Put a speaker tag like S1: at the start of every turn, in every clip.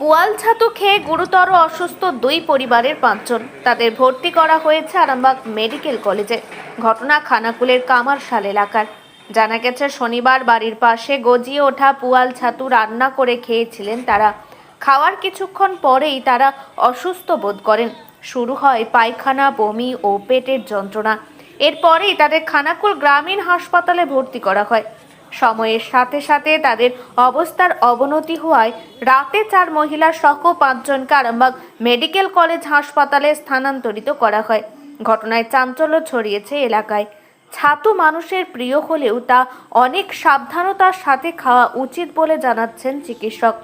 S1: পুয়াল ছাতু খেয়ে গুরুতর অসুস্থ দুই পরিবারের পাঁচজন। তাদের ভর্তি করা হয়েছে আরামবাগ মেডিকেল কলেজে। ঘটনা খানাকুলের কামারশাল এলাকার। জানা গেছে, শনিবার বাড়ির পাশে গজিয়ে ওঠা পুয়াল ছাতু রান্না করে খেয়েছিলেন তারা। খাওয়ার কিছুক্ষণ পরেই তারা অসুস্থ বোধ করেন। শুরু হয় পায়খানা, বমি ও পেটের যন্ত্রণা। এরপরেই তাদের খানাকুল গ্রামীণ হাসপাতালে ভর্তি করা হয়। সময়ের সাথে সাথে তাদের অবস্থার অবনতি হওয়ায় রাতে চার মহিলা সহ পাঁচজনকে আরামবাগ মেডিকেল কলেজ হাসপাতালে স্থানান্তরিত করা হয়। ঘটনায় চাঞ্চল্য ছড়িয়েছে এলাকায়। ছাতু মানুষের প্রিয় হলেও তা অনেক সাবধানতার সাথে খাওয়া উচিত বলে জানাচ্ছেন চিকিৎসক।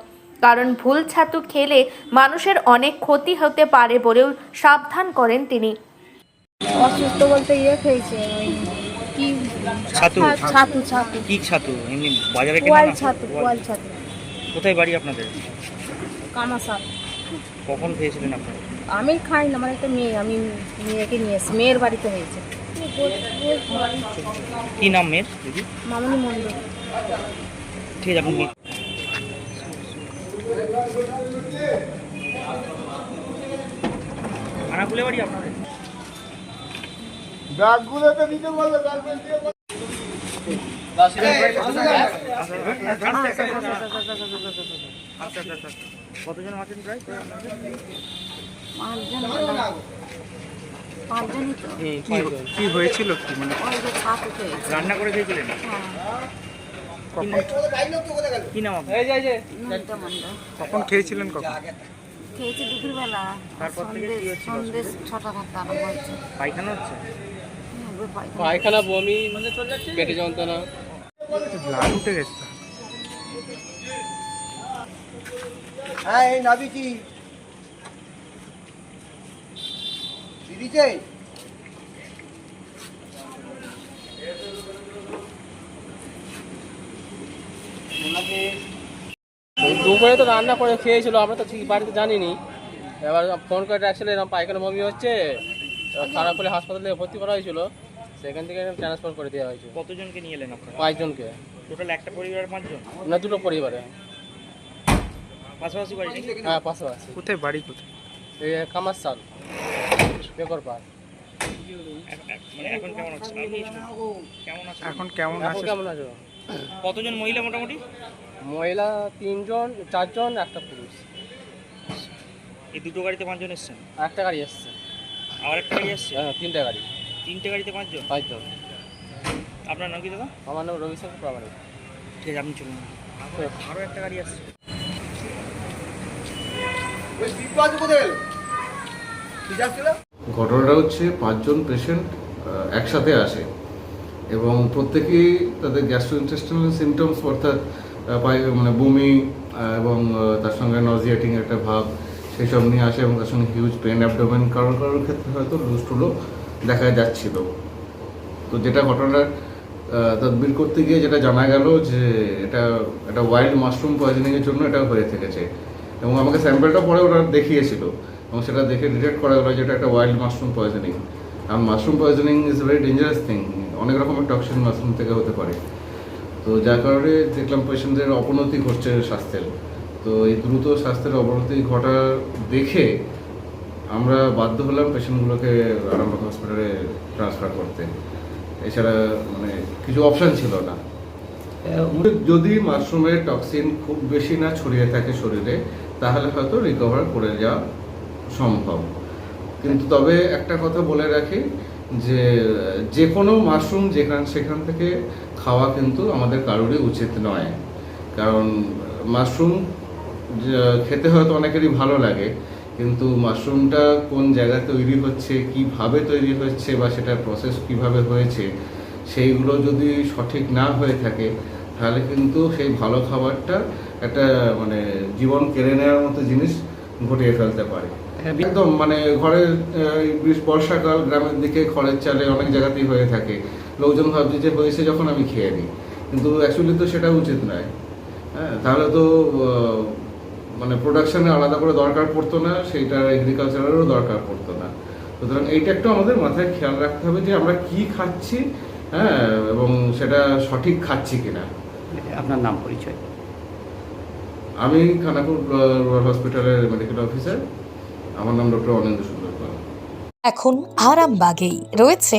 S1: কারণ ভুল ছাতু খেলে মানুষের অনেক ক্ষতি হতে পারে বলেও সাবধান করেন তিনি।
S2: অসুস্থ বলতে ইয়ে খেয়েছে, ওই
S3: ছাতু?
S2: ছাতু ছাতু।
S3: কি ছাতু? এমনি বাজারে কেনা
S2: পোয়াল ছাতু ছাতু।
S3: কোথায় বাড়ি আপনাদের?
S2: কামাসাল।
S3: কখন খেয়েছিলেন আপনারা?
S2: আমি খাই না আমার একটা মেয়ে আমি মেয়েকে নিয়ে এসেছি মেয়ের বাড়িতে হয়েছে।
S3: কি নাম মেয়ের দিদি?
S2: মামনি মন্দির
S3: ঠিক আছে আপনি নিন। খানাকুলে বাড়ি আপনাদের?
S4: ব্যাগগুলোতে দিতে বলল ব্যাগগুলো
S3: কতজন প্রায়
S5: কি হয়েছিল কি মানে?
S3: রান্না করে খেয়েছিলেন?
S2: হ্যাঁ
S3: কি নাম
S5: কখন খেয়েছিলেন কখন?
S2: খেয়েছি দুপুরবেলা
S3: তারপর
S2: ছটা
S3: পায়খানা হচ্ছে?
S2: পায়খানা
S6: বমি পেটে যন্ত্রণা।
S5: উঠে গেছে
S4: হ্যাঁ এই নাবি কি
S6: দুপুরে তো রান্না করে খেয়েছিল, আমরা তো ঠিক বাড়িতে জানিনি। এবার ফোন করে আসলে এরকম পায়খানা বমি হচ্ছে খারাপ করে হাসপাতালে ভর্তি করা হয়েছিল। সেখান থেকে ট্রান্সফার করে দেওয়া হয়েছে।
S3: কতজনকে নিয়ে এলেন আপনারা?
S6: পাঁচজনকে।
S3: টোটাল একটা পরিবারের পাঁচজন?
S6: না দুটো পরিবারে।
S3: পাশাপাশি বাড়ি?
S6: হ্যাঁ পাশাপাশি।
S5: কোথায় বাড়ি কোথায়?
S6: এই কামার সাল পেপার পার্ক
S3: এখ- এখ- মানে এখন কেমন আছে কেমন
S5: এখন কেমন
S6: এখন
S5: আছে
S6: কেমন আছো?
S3: কতজন মহিলা মোটামুটি?
S6: মহিলা তিনজন চারজন একটা পুরুষ।
S3: এই দুটো গাড়িতে পাঁচজন এসছেন?
S6: একটা গাড়ি এসছে।
S3: আবার একটা গাড়ি আসছে
S6: হ্যাঁ তিনটে গাড়ি।
S3: তিনটে গাড়িতে পাঁচজন?
S6: পাঁচজন।
S3: আপনার নাম কি দাদা?
S6: আমার নাম রবিশঙ্কর প্রামাণিক।
S3: ঠিক আছে আপনি চলুন। আরও একটা গাড়ি আসছে।
S7: ঘটনাটা হচ্ছে পাঁচজন পেশেন্ট একসাথে আসে এবং প্রত্যেকেই তাদের গ্যাস্ট্রোইন্টেস্টিনাল সিমটমস অর্থাৎ মানে বমি এবং তার সঙ্গে নজিয়াটিং একটা ভাব সেসব নিয়ে আসে এবং তার সঙ্গে হিউজ পেন অ্যাবডোমেন কারোর কারোর ক্ষেত্রে হয়তো লুস্টুলো দেখা যাচ্ছিল। তো যেটা ঘটনার তদবির করতে গিয়ে যেটা জানা গেল যে এটা একটা ওয়াইল্ড মাশরুম পয়জনিংয়ের জন্য এটা হয়ে থেকেছে। এবং আমাকে স্যাম্পলটা পরে ওরা দেখিয়েছিল এবং সেটা দেখে ডিটেক্ট করা গেলো যে এটা একটা wild mushroom poisoning R mushroom poisoning is very dangerous thing অনেক রকমের টক্সিন মাশরুম থেকে হতে পারে। তো যার কারণে দেখলাম পেশেন্টদের অবনতি ঘটছে স্বাস্থ্যের। তো এই দ্রুত স্বাস্থ্যের অবনতি ঘটা দেখে আমরা বাধ্য হলাম পেশেন্টগুলোকে আরামবাগ হসপিটালে ট্রান্সফার করতে। এছাড়া মানে কিছু অপশান ছিল না। যদি মাশরুমের টক্সিন খুব বেশি না ছড়িয়ে থাকে শরীরে তাহলে হয়তো রিকভার করে যাওয়া সম্ভব। কিন্তু তবে একটা কথা বলে রাখি যে যে কোনো মাশরুম যেখান সেখান থেকে খাওয়া কিন্তু আমাদের কারোরই উচিত নয়। কারণ মাশরুম খেতে হয়তো অনেকেরই ভালো লাগে কিন্তু মাশরুমটা কোন জায়গায় তৈরি হচ্ছে কীভাবে তৈরি হচ্ছে বা সেটার প্রসেস কীভাবে হয়েছে সেইগুলো যদি সঠিক না হয়ে থাকে তাহলে কিন্তু সেই ভালো খাবারটা একটা মানে জীবন কেড়ে নেওয়ার মতো জিনিস ঘটিয়ে ফেলতে পারে। একদম মানে ঘরের বর্ষাকাল গ্রামের দিকে খড়ের চালে অনেক জায়গাতেই হয়ে থাকে। লোকজন ভাবছে যে হয়েছে যখন আমি খেয়ে নিই। কিন্তু অ্যাকচুয়ালি তো সেটা উচিত নয়। হ্যাঁ তাহলে তো মানে প্রোডাকশনে আলাদা করে দরকার পড়তো না সেইটার এগ্রিকালচারেরও দরকার পড়তো না। সুতরাং এইটা একটু আমাদের মাথায় খেয়াল রাখতে হবে যে আমরা কি খাচ্ছি হ্যাঁ এবং সেটা সঠিক খাচ্ছি কিনা।
S8: আপনার নাম পরিচয়।
S7: আমি খানাপুর রুরাল হসপিটালের মেডিকেল অফিসার আমার নাম ডক্টর অনিন্দ্য সুন্দর
S8: এখন আরামবাগেই রয়েছে